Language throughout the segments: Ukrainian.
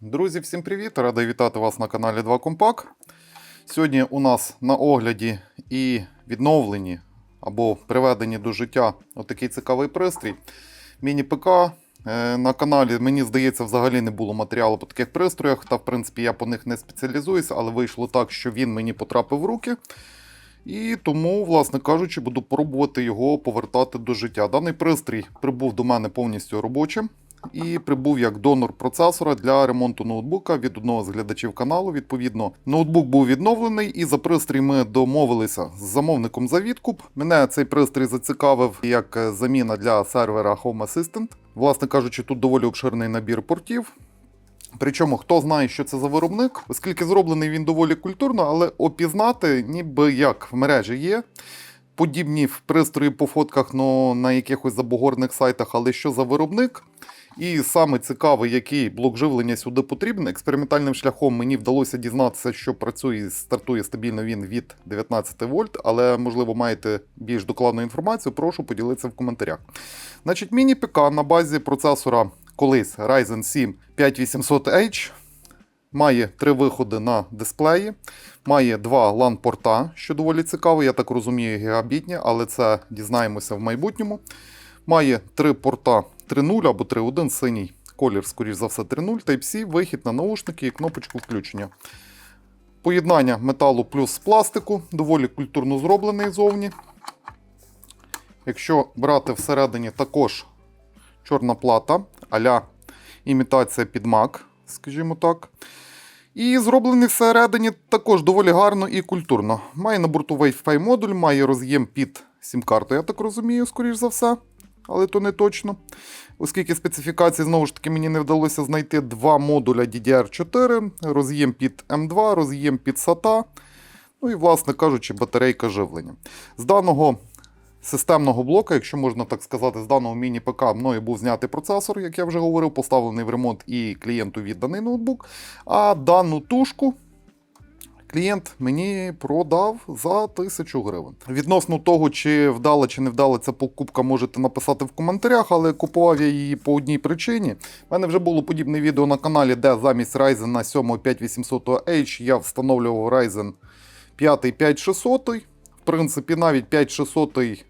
Друзі, всім привіт! Радий вітати вас на каналі 2 Компак. Сьогодні у нас на огляді і відновлені або приведені до життя отакий цікавий пристрій. Міні-ПК. Е, На каналі, мені здається, взагалі не було матеріалу по таких пристроях, та в принципі я по них не спеціалізуюся, але вийшло так, що він мені потрапив в руки. І тому, власне кажучи, буду пробувати його повертати до життя. Даний пристрій прибув до мене повністю робочим і прибув як донор процесора для ремонту ноутбука від одного з глядачів каналу. Відповідно, ноутбук був відновлений, і за пристрій ми домовилися з замовником за відкуп. Мене цей пристрій зацікавив як заміна для сервера Home Assistant. Власне кажучи, тут доволі обширний набір портів. Причому хто знає, що це за виробник, оскільки зроблений він доволі культурно, але опізнати ніби як в мережі є. Подібні пристрої по фотках ну, на якихось забугорних сайтах, але що за виробник. І саме цікаве, який блок живлення сюди потрібен. Експериментальним шляхом мені вдалося дізнатися, що працює і стартує стабільно він від 19 вольт, але можливо маєте більш докладну інформацію. Прошу поділитися в коментарях. Значить, міні-ПК на базі процесора колись Ryzen 7 5800H. Має три виходи на дисплеї, має два LAN-порта, що доволі цікаво, я так розумію, гігабітні, але це дізнаємося в майбутньому. Має три порта 3.0 або 3.1 синій колір, скоріш за все, 3.0, Type-C, вихід на наушники і кнопочку включення. Поєднання металу плюс пластику, доволі культурно зроблений зовні. Якщо брати всередині також чорна плата, а-ля імітація під Mac, скажімо так. І зроблений всередині також доволі гарно і культурно. Має на борту Wi-Fi модуль, має роз'єм під сім-карту, я так розумію, скоріш за все. Але то не точно. Оскільки специфікації, знову ж таки, мені не вдалося знайти два модуля DDR4, роз'єм під M2, роз'єм під SATA. Ну і, власне кажучи, батарейка живлення. З даного системного блока, якщо можна так сказати, з даного міні-ПК мною був знятий процесор, як я вже говорив, поставлений в ремонт і клієнту відданий ноутбук. А дану тушку клієнт мені продав за тисячу гривень. Відносно того, чи вдала чи не вдала ця покупка, можете написати в коментарях, але купував я її по одній причині. У мене вже було подібне відео на каналі, де замість Ryzen на 7 5800H я встановлював Ryzen 5 5600. В принципі, навіть 5600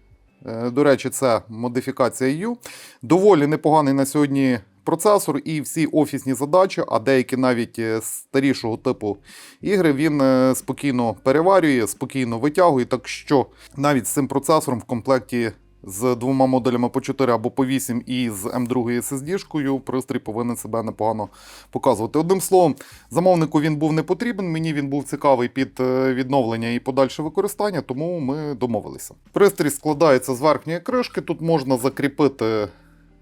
Е, До речі, це модифікація U. Доволі непоганий на сьогодні процесор і всі офісні задачі, а деякі навіть е, старішого типу ігри він е, спокійно переварює, спокійно витягує. Так що навіть з цим процесором в комплекті з двома модулями по 4 або по 8 і з M2 SSD-шкою пристрій повинен себе непогано показувати. Одним словом, замовнику він був не потрібен, мені він був цікавий під е, відновлення і подальше використання, тому ми домовилися. Пристрій складається з верхньої кришки, тут можна закріпити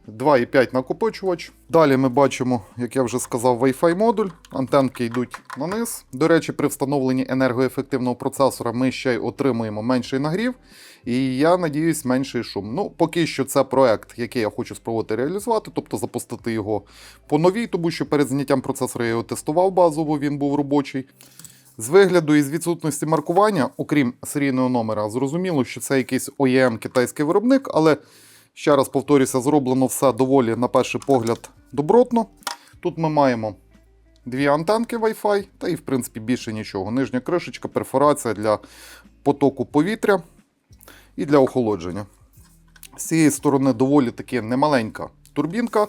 2,5 накопичувач. Далі ми бачимо, як я вже сказав, Wi-Fi модуль. Антенки йдуть на низ. До речі, при встановленні енергоефективного процесора ми ще й отримуємо менший нагрів. І я надіюсь, менший шум. Ну, поки що це проект, який я хочу спробувати реалізувати, тобто запустити його по новій, тому що перед зняттям процесора я його тестував базово, він був робочий. З вигляду і з відсутності маркування, окрім серійного номера, зрозуміло, що це якийсь OEM китайський виробник, але ще раз повторюся, зроблено все доволі, на перший погляд, добротно. Тут ми маємо дві антенки Wi-Fi, та і, в принципі, більше нічого. Нижня кришечка, перфорація для потоку повітря і для охолодження. З цієї сторони доволі таки немаленька турбінка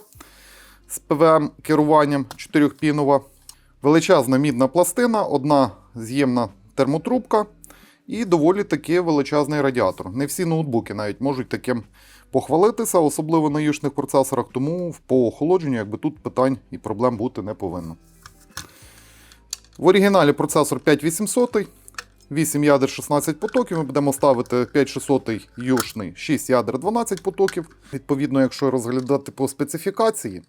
з ПВМ керуванням 4-пінова. Величезна мідна пластина, одна з'ємна термотрубка і доволі таки величезний радіатор. Не всі ноутбуки навіть можуть таким похвалитися, особливо на юшних процесорах, тому по охолодженню якби тут питань і проблем бути не повинно. В оригіналі процесор 5800, 8 ядер 16 потоків. Ми будемо ставити 5600 юшний, 6 ядер 12 потоків. Відповідно, якщо розглядати по специфікації,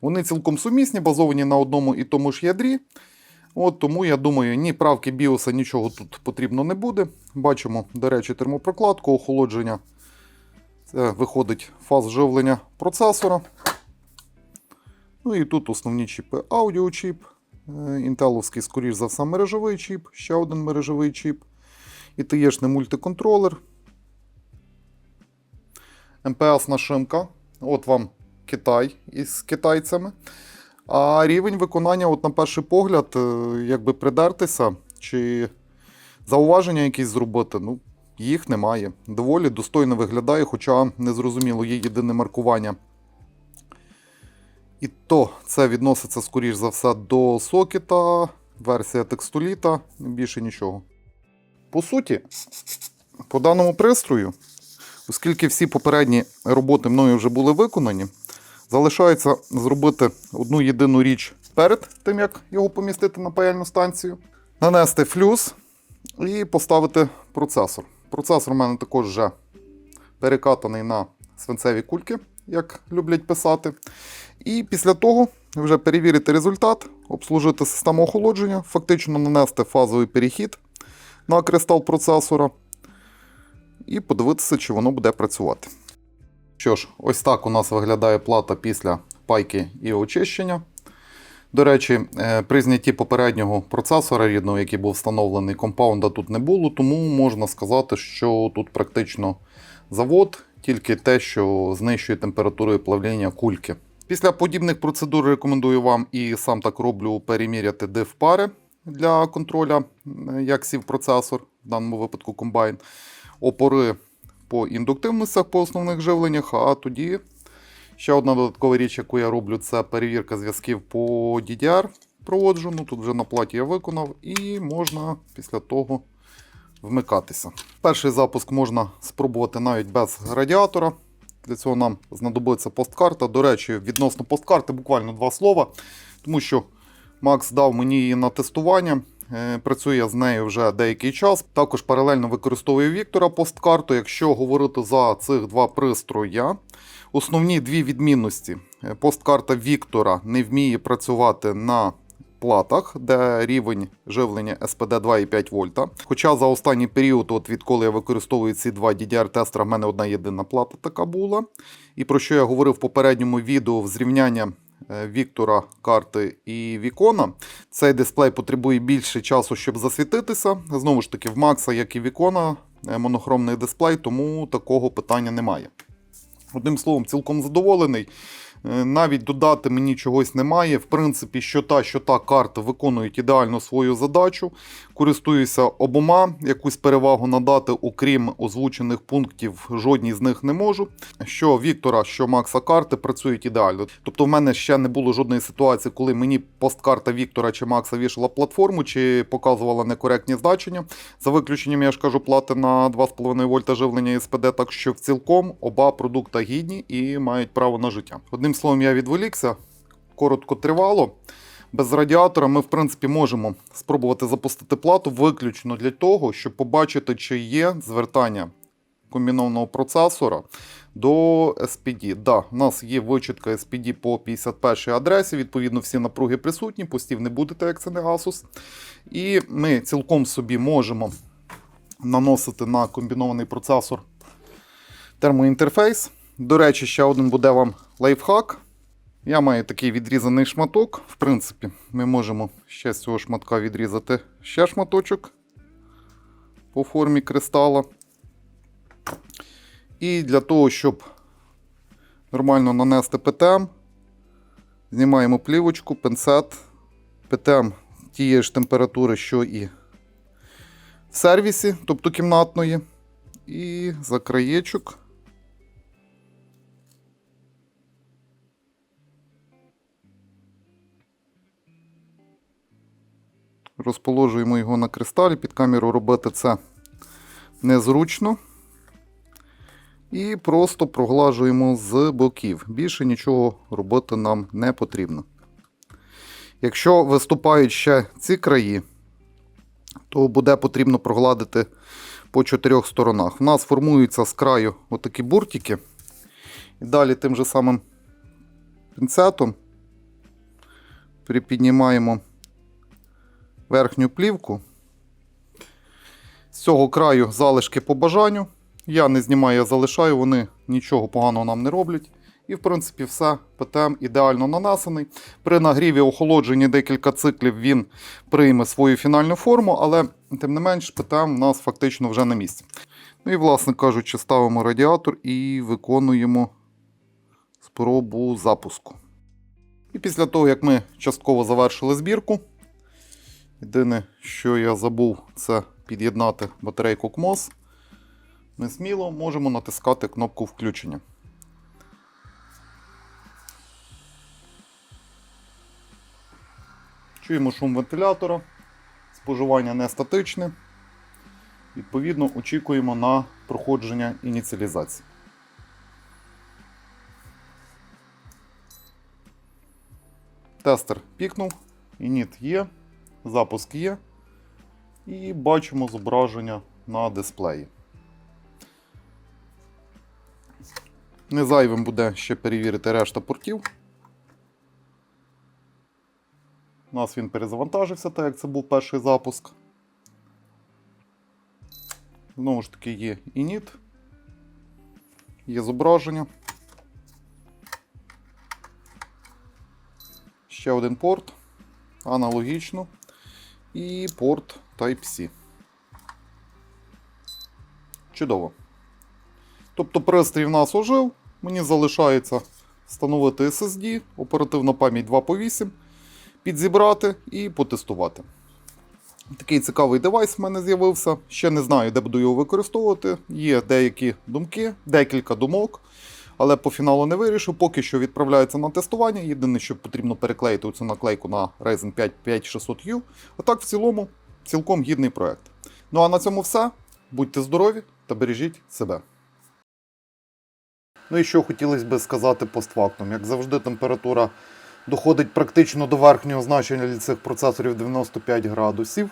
вони цілком сумісні, базовані на одному і тому ж ядрі. От Тому я думаю, ні правки біоса, нічого тут потрібно не буде. Бачимо, до речі, термопрокладку, охолодження. Це виходить фаз живлення процесора. Ну і тут основні чіпи аудіочіп, е, інтеловський, скоріш за все, мережевий чіп, ще один мережевий чіп. І TE-шний мультиконтролер. МПС-на шимка. От вам Китай із китайцями. А рівень виконання, от на перший погляд, е, якби придертися чи зауваження якісь зробити, ну, їх немає. Доволі достойно виглядає, хоча незрозуміло, є єдине маркування. І то це відноситься, скоріш за все, до сокета, версія текстоліта, більше нічого. По суті, по даному пристрою, оскільки всі попередні роботи мною вже були виконані, залишається зробити одну єдину річ перед тим, як його помістити на паяльну станцію, нанести флюс і поставити процесор. Процесор у мене також вже перекатаний на свинцеві кульки, як люблять писати. І після того вже перевірити результат, обслужити систему охолодження, фактично нанести фазовий перехід на кристал процесора і подивитися, чи воно буде працювати. Що ж, ось так у нас виглядає плата після пайки і очищення. До речі, е, при знятті попереднього процесора рідного, який був встановлений, компаунда тут не було, тому можна сказати, що тут практично завод, тільки те, що знищує температуру плавління кульки. Після подібних процедур рекомендую вам і сам так роблю переміряти диф пари для контроля, е, як сів процесор, в даному випадку комбайн, опори по індуктивностях по основних живленнях, а тоді ще одна додаткова річ, яку я роблю, це перевірка зв'язків по DDR проводжу. Ну, тут вже на платі я виконав, і можна після того вмикатися. Перший запуск можна спробувати навіть без радіатора. Для цього нам знадобиться посткарта. До речі, відносно посткарти буквально два слова, тому що Макс дав мені її на тестування. Е, Працюю я з нею вже деякий час. Також паралельно використовую Віктора посткарту. Якщо говорити за цих два пристрої, основні дві відмінності. Е, Посткарта Віктора не вміє працювати на платах, де рівень живлення SPD 2,5 вольта. Хоча за останній період, от відколи я використовую ці два DDR-тестера, в мене одна єдина плата така була. І про що я говорив в попередньому відео зрівняння Віктора карти і Вікона. Цей дисплей потребує більше часу, щоб засвітитися. Знову ж таки, в Макса, як і Вікона, е, монохромний дисплей, тому такого питання немає. Одним словом, цілком задоволений. Е, Навіть додати мені чогось немає. В принципі, що та, що та карта виконують ідеально свою задачу. Користуюся обома. Якусь перевагу надати, окрім озвучених пунктів, жодній з них не можу. Що Віктора, що Макса карти працюють ідеально. Тобто, в мене ще не було жодної ситуації, коли мені посткарта Віктора чи Макса вішала платформу, чи показувала некоректні значення. За виключенням, я ж кажу, плати на 2,5 вольта живлення СПД, так що в цілком оба продукта гідні і мають право на життя. Одним словом, я відволікся, коротко тривало. Без радіатора ми, в принципі, можемо спробувати запустити плату виключно для того, щоб побачити, чи є звертання комбінованого процесора до SPD. Да, у нас є вичітка SPD по 51 адресі, відповідно, всі напруги присутні, постів не будете, як це не Asus. І ми цілком собі можемо наносити на комбінований процесор термоінтерфейс. До речі, ще один буде вам лайфхак. Я маю такий відрізаний шматок. В принципі, ми можемо ще з цього шматка відрізати ще шматочок по формі кристала. І для того, щоб нормально нанести ПТМ, знімаємо плівочку, пинцет, ПТМ тієї ж температури, що і в сервісі, тобто кімнатної. І за краєчок Розположуємо його на кристалі. Під камеру робити це незручно. І просто проглажуємо з боків. Більше нічого робити нам не потрібно. Якщо виступають ще ці краї, то буде потрібно прогладити по чотирьох сторонах. У нас формуються з краю отакі буртики. І далі тим же самим пінцетом припіднімаємо верхню плівку. З цього краю залишки по бажанню. Я не знімаю, я залишаю, вони нічого поганого нам не роблять. І, в принципі, все. ПТМ ідеально нанесений. При нагріві охолодженні декілька циклів він прийме свою фінальну форму, але, тим не менш, ПТМ у нас фактично вже на місці. Ну і, власне кажучи, ставимо радіатор і виконуємо спробу запуску. І після того, як ми частково завершили збірку, єдине, що я забув, це під'єднати батарейку КМОС. Ми сміло можемо натискати кнопку включення. Чуємо шум вентилятора, споживання не статичне. Відповідно, очікуємо на проходження ініціалізації. Тестер пікнув, ініт є, запуск є. І бачимо зображення на дисплеї. Незайвим буде ще перевірити решта портів. У нас він перезавантажився, так як це був перший запуск. Знову ж таки є ініт, є зображення. Ще один порт, аналогічно, і порт Type-C. Чудово. Тобто пристрій в нас ожив, мені залишається встановити SSD, оперативна пам'ять 2 по 8, підзібрати і потестувати. Такий цікавий девайс в мене з'явився. Ще не знаю, де буду його використовувати. Є деякі думки, декілька думок, але по фіналу не вирішив. Поки що відправляється на тестування. Єдине, що потрібно переклеїти цю наклейку на Ryzen 5 5600U. А так, в цілому, цілком гідний проект. Ну а на цьому все. Будьте здорові та бережіть себе. Ну і що хотілося би сказати постфактум. Як завжди, температура доходить практично до верхнього значення цих процесорів 95 градусів.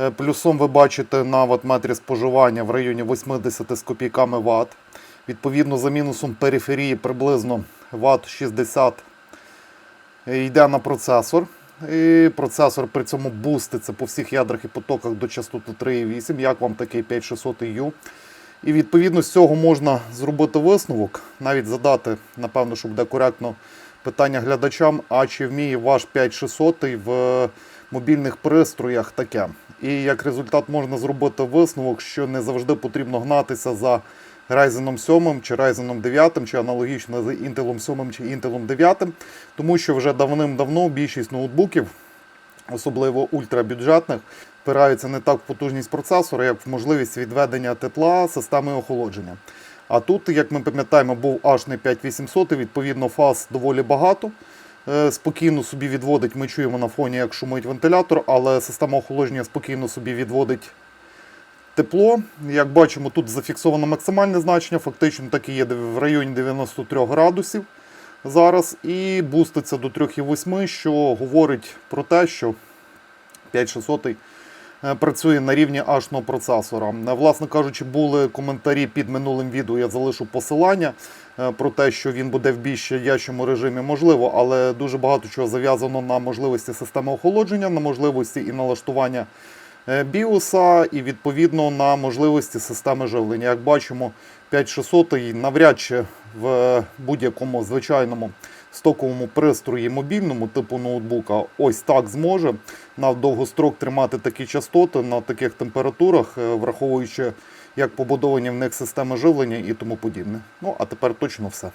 Е, Плюсом ви бачите на ватметрі споживання в районі 80 з копійками Вт. Відповідно, за мінусом периферії приблизно Вт 60 йде на процесор. І процесор при цьому буститься по всіх ядрах і потоках до частоти 3,8, як вам такий 5600U. І відповідно з цього можна зробити висновок, навіть задати, напевно, що буде коректно питання глядачам, а чи вміє ваш 5600 в мобільних пристроях таке. І як результат можна зробити висновок, що не завжди потрібно гнатися за Ryzen 7 чи Ryzen 9, чи аналогічно з Intel 7 чи Intel 9, тому що вже давним-давно більшість ноутбуків, особливо ультрабюджетних, впираються не так в потужність процесора, як в можливість відведення тепла системи охолодження. А тут, як ми пам'ятаємо, був аж не 5800, і відповідно фаз доволі багато. Е, Спокійно собі відводить, ми чуємо на фоні, як шумить вентилятор, але система охолодження спокійно собі відводить тепло. Як бачимо, тут зафіксовано максимальне значення, фактично так і є в районі 93 градусів зараз, і буститься до 3,8, що говорить про те, що 5600 е, працює на рівні ашного процесора. Е, Власне кажучи, були коментарі під минулим відео. Я залишу посилання е, про те, що він буде в більш щадящому режимі, можливо, але дуже багато чого зав'язано на можливості системи охолодження, на можливості і налаштування біоса, і відповідно на можливості системи живлення. Як бачимо, 5600 навряд чи в будь-якому звичайному стоковому пристрої мобільному типу ноутбука ось так зможе на довгострок тримати такі частоти на таких температурах, е, враховуючи як побудовані в них системи живлення і тому подібне. Ну а тепер точно все.